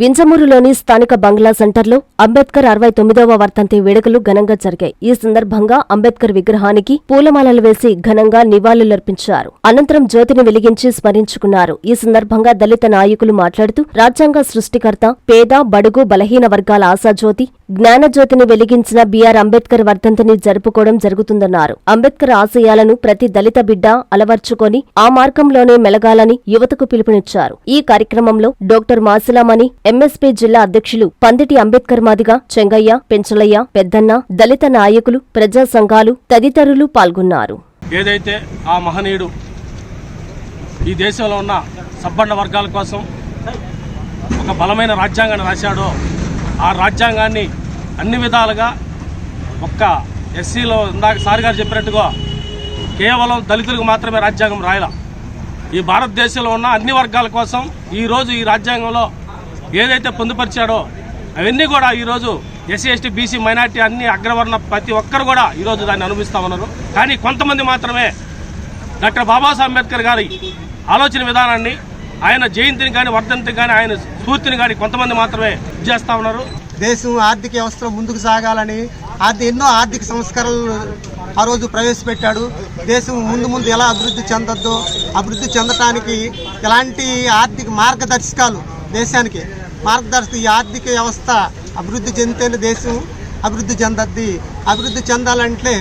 వింజమూరులోని స్థానిక బంగ్లా సెంటర్లో అంబేద్కర్ అరవై తొమ్మిదవ వర్ధంతి వేడుకలు ఘనంగా జరిగాయి. ఈ సందర్భంగా అంబేద్కర్ విగ్రహానికి పూలమాలలు వేసి ఘనంగా నివాళులర్పించారు. అనంతరం జ్యోతిని వెలిగించి స్మరించుకున్నారు. ఈ సందర్భంగా దళిత నాయకులు మాట్లాడుతూ రాజ్యాంగ సృష్టికర్త పేద బడుగు బలహీన వర్గాల ఆశాజ్యోతి జ్ఞానజ్యోతిని వెలిగించిన బీఆర్ అంబేద్కర్ వర్ధంతిని జరుపుకోవడం జరుగుతుందన్నారు. అంబేద్కర్ ఆశయాలను ప్రతి దళిత బిడ్డ అలవర్చుకొని ఆ మార్గంలోనే మెలగాలని యువతకు పిలుపునిచ్చారు. ఈ కార్యక్రమంలో డాక్టర్ మాసిలామణి ఎంఎస్పీ జిల్లా అధ్యక్షులు పందిటి అంబేద్కర్ మాదిగ చెంగయ్య పెంచలయ్య పెద్దన్న దళిత నాయకులు ప్రజా సంఘాలు తదితరులు పాల్గొన్నారు. ఏదైతే ఆ మహనీయుడు ఈ దేశంలో ఉన్న సబ్బండ వర్గాల కోసం ఒక బలమైన రాజ్యాంగాన్ని రాశాడో ఆ రాజ్యాంగాన్ని అన్ని విధాలుగా ఒక్క ఎస్సీలో ఇందాక సార్ గారు చెప్పినట్టుగా కేవలం దళితులకు మాత్రమే రాజ్యాంగం రాయాల. ఈ భారతదేశంలో ఉన్న అన్ని వర్గాల కోసం ఈరోజు ఈ రాజ్యాంగంలో ఏదైతే పొందుపరిచాడో అవన్నీ కూడా ఈరోజు ఎస్సీ ఎస్టీ బీసీ మైనార్టీ అన్ని అగ్రవర్ణ ప్రతి ఒక్కరు కూడా ఈరోజు దాన్ని అనుభవిస్తూ ఉన్నారు. కానీ కొంతమంది మాత్రమే డాక్టర్ బాబాసాహెబ్ అంబేద్కర్ గారి ఆలోచన విధానాన్ని ఆయన జయంతిని కానీ వర్ధంతిని కానీ ఆయన స్ఫూర్తిని కానీ కొంతమంది మాత్రమే చేస్తూ ఉన్నారు. దేశం ఆర్థిక వ్యవస్థలో ముందుకు సాగాలని ఆర్థిక ఎన్నో ఆర్థిక సంస్కరణలు ఆ రోజు ప్రవేశపెట్టాడు. దేశం ముందు ముందు ఎలా అభివృద్ధి చెందొద్దో అభివృద్ధి చెందటానికి ఎలాంటి ఆర్థిక మార్గదర్శకాలు దేశానికి మార్గదర్శక ఈ ఆర్థిక వ్యవస్థ అభివృద్ధి చెందితేనే దేశం అభివృద్ధి చెందద్ది. అభివృద్ధి చెందాలంటే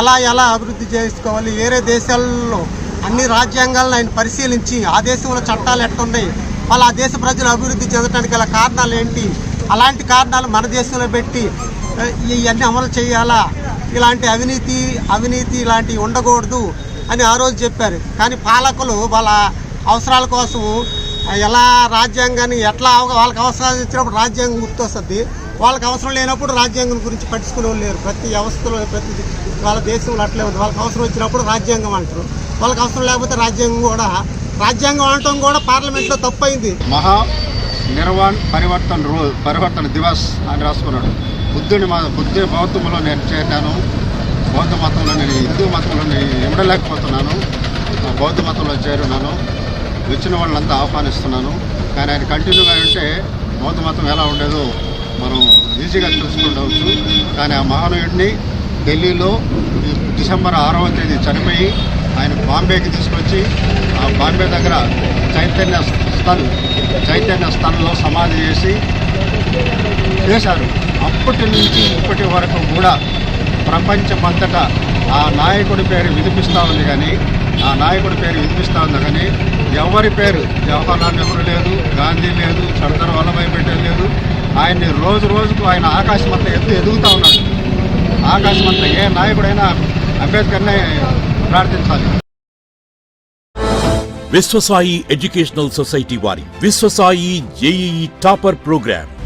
ఎలా ఎలా అభివృద్ధి చేసుకోవాలి? వేరే దేశాల్లో అన్ని రాజ్యాంగాలను ఆయన పరిశీలించి ఆ దేశంలో చట్టాలు ఎట్టున్నాయి వాళ్ళ ఆ దేశ ప్రజలు అభివృద్ధి చెందడానికి గల కారణాలు ఏంటి? అలాంటి కారణాలు మన దేశంలో పెట్టి ఇవన్నీ అమలు చేయాలా? ఇలాంటి అవినీతి అవినీతి ఇలాంటివి ఉండకూడదు అని ఆ రోజు చెప్పారు. కానీ పాలకులు వాళ్ళ అవసరాల కోసం ఎలా రాజ్యాంగాన్ని ఎట్లా వాళ్ళకి అవసరాలు ఇచ్చినప్పుడు రాజ్యాంగం గుర్తొస్తుంది. వాళ్ళకి అవసరం లేనప్పుడు రాజ్యాంగం గురించి పట్టించుకునే వాళ్ళు లేరు. ప్రతి వ్యవస్థలో ప్రతి వాళ్ళ దేశంలో అట్లే ఉంది. వాళ్ళకి అవసరం వచ్చినప్పుడు రాజ్యాంగం అంటారు. వాళ్ళకి అవసరం లేకపోతే రాజ్యాంగం కూడా రాజ్యాంగం అనటం కూడా పార్లమెంట్లో తప్పైంది. మహా నిర్వాణ్ పరివర్తన రో పరివర్తన దివస్ అని రాసుకున్నాడు. బుద్ధుని మా బుద్ధి బౌద్ధంలో నేను చేరాను బౌద్ధ మతంలో నేను హిందూ మతంలో నేను ఇమ్మడలేకపోతున్నాను బౌద్ధ మతంలో చేరున్నాను. వచ్చిన వాళ్ళంతా ఆహ్వానిస్తున్నాను. కానీ ఆయన కంటిన్యూగా ఉంటే బౌద్ధ మతం ఎలా ఉండేదో మనం ఈజీగా తెలుసుకుండవచ్చు. కానీ ఆ మహానుయుడిని ఢిల్లీలో డిసెంబర్ ఆరవ తేదీ చనిపోయి ఆయన బాంబేకి తీసుకొచ్చి ఆ బాంబే దగ్గర చైతన్య స్థల్ చైతన్య స్థలంలో సమాధి చేసి చేశారు. అప్పటి నుంచి ఇప్పటి వరకు కూడా ప్రపంచమంతటా ఆ నాయకుడి పేరు వినిపిస్తూ ఉంది కానీ ఆ నాయకుడి పేరు వినిపిస్తూ ఉంది కానీ ఎవరి పేరు? జవహర్లాల్ నెహ్రూ లేదు గాంధీ లేదు సర్దార్ వల్లభాయ్ పటేల్ లేదు. ఆయన్ని రోజు రోజుకు ఆయన ఆకాశం అంతా ఎత్తు ఎదుగుతూ ఉన్నాడు. ఆకాశం అంతా ఏ నాయకుడైనా అంబేద్కర్నే ప్రార్థించాలి. విశ్వసాయి ఎడ్యుకేషనల్ సొసైటీ వారి Vishwasai JEE topper program.